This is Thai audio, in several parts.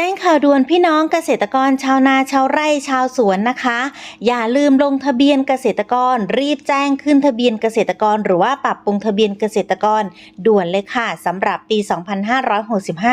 แจ้งข่าวด่วนพี่น้องเกษตรกรชาวนาชาวไร่ชาวสวนนะคะ อย่าลืมลงทะเบียนเกษตรกร รีบแจ้งขึ้นทะเบียนเกษตรกร หรือว่าปรับปรุงทะเบียนเกษตรกร ด่วนเลยค่ะสำหรับปี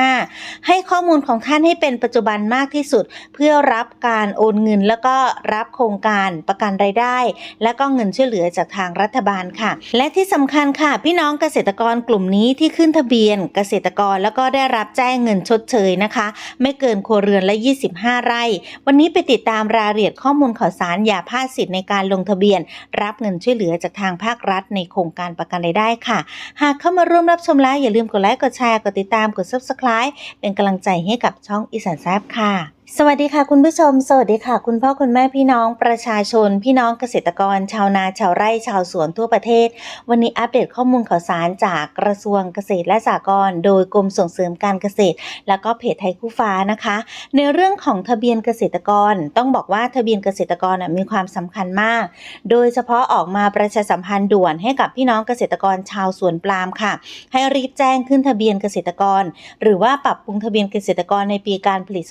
2565 ให้ข้อมูลของท่านให้เป็นปัจจุบันมากที่สุด เพื่อรับการโอนเงิน แล้วก็รับโครงการประกันรายได้ และก็เงินช่วยเหลือจากทางรัฐบาลค่ะ และที่สำคัญค่ะ พี่น้องเกษตรกรกลุ่มนี้ที่ขึ้นทะเบียนเกษตรกรแล้วก็ได้รับแจ้งเงินชดเชยนะคะ ไม่เกินครัวเรือนละ 25 ไร่ วันนี้ไปติดตามรายละเอียดข้อมูลข่าวสารอย่าพลาดสิทธิ์ในการลงทะเบียน รับเงินช่วยเหลือจากทางภาครัฐในโครงการประกันรายได้ค่ะ หากเข้ามาร่วมรับชมแล้วอย่าลืมกดไลค์กดแชร์กดติดตามกด subscribe เป็นกำลังใจให้กับช่องอีสานแซบค่ะ สวัสดีค่ะคุณผู้ชม สวัสดีค่ะ คุณพ่อคุณแม่พี่น้องประชาชน พี่น้องเกษตรกร ชาวนาชาวไร่ชาวสวนทั่วประเทศ วันนี้อัปเดตข้อมูลข่าวสารจากกระทรวงเกษตรและสหกรณ์โดยกรมส่งเสริมการเกษตร แล้วก็เพจไทยคู่ฟ้านะคะ ในเรื่องของทะเบียนเกษตรกรต้องบอกว่าทะเบียนเกษตรกรมีความสำคัญมาก โดยเฉพาะออกมาประชาสัมพันธ์ด่วนให้กับพี่น้องเกษตรกรชาวสวนปล์มค่ะ ให้รีบแจ้งขึ้นทะเบียนเกษตรกร หรือว่าปรับปรุงทะเบียนเกษตรกรในปีการผลิต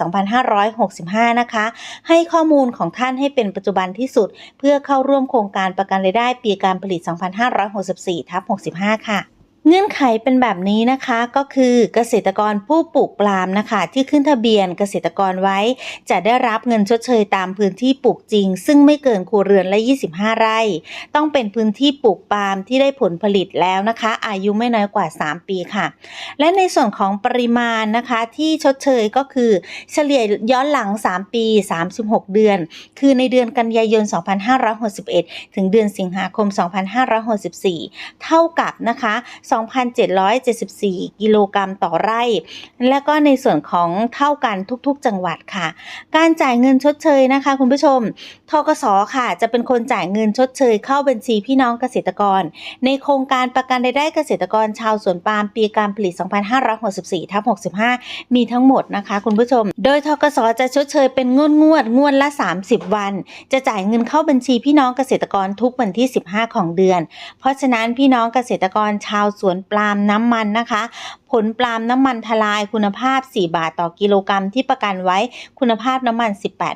2565 นะคะ ให้ข้อมูลของท่านให้เป็นปัจจุบันที่สุด เพื่อเข้าร่วมโครงการประกันรายได้ปีการผลิต 2564ทับ65 ค่ะ เงื่อนไขเป็นแบบนี้นะคะก็คือเกษตรกรผู้ปลูกปาล์มนะคะ ที่ขึ้นทะเบียนเกษตรกรไว้ จะได้รับเงินชดเชยตามพื้นที่ปลูกจริง ซึ่งไม่เกินครัวเรือนละ 25 ไร่ ต้องเป็นพื้นที่ปลูกปาล์มที่ได้ผลผลิตแล้วนะคะ อายุไม่น้อยกว่า 3 ปีค่ะ และในส่วนของปริมาณนะคะที่ชดเชยก็คือเฉลี่ยย้อนหลัง 3 ปี 36 เดือน คือในเดือนกันยายน 2561 ถึงเดือนสิงหาคม 2564 เท่ากับนะคะ2,774 กิโลกรัมต่อไร่ และก็ในส่วนของเท่ากันทุกๆ จังหวัดค่ะ การจ่ายเงินชดเชยนะคะ คุณผู้ชมทกสค่ะ จะเป็นคนจ่ายเงินชดเชยเข้าบัญชีพี่น้องเกษตรกร ในโครงการประกันรายได้เกษตรกรชาวสวนปาล์มปีการผลิต 2564ทับ65 มีทั้งหมดนะคะ คุณผู้ชม โดยทกสจะชดเชยเป็นงวดงวดงวดละ 30 วัน จะจ่ายเงินเข้าบัญชีพี่น้องเกษตรกรทุกวันที่ 15 ของเดือน เพราะฉะนั้นพี่น้องเกษตรกรชาวสวนปล์มน้ำมันนะคะ ผลปล์มน้ำมันทลายคุณภาพ 4 บาทต่อกิโลกรัมที่ประกันไว้คุณภาพน้ำมัน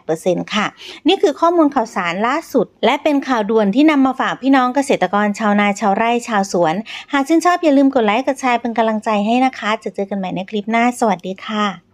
18%ค่ะ นี่คือข้อมูลข่าวสารล่าสุด และเป็นข่าวด่วนที่นำมาฝากพี่น้องเกษตรกรชาวนาชาวไร่ชาวสวน หากชื่นชอบอย่าลืมกดไลค์กดแชร์เป็นกำลังใจให้นะคะ จะเจอกันใหม่ในคลิปหน้า สวัสดีค่ะ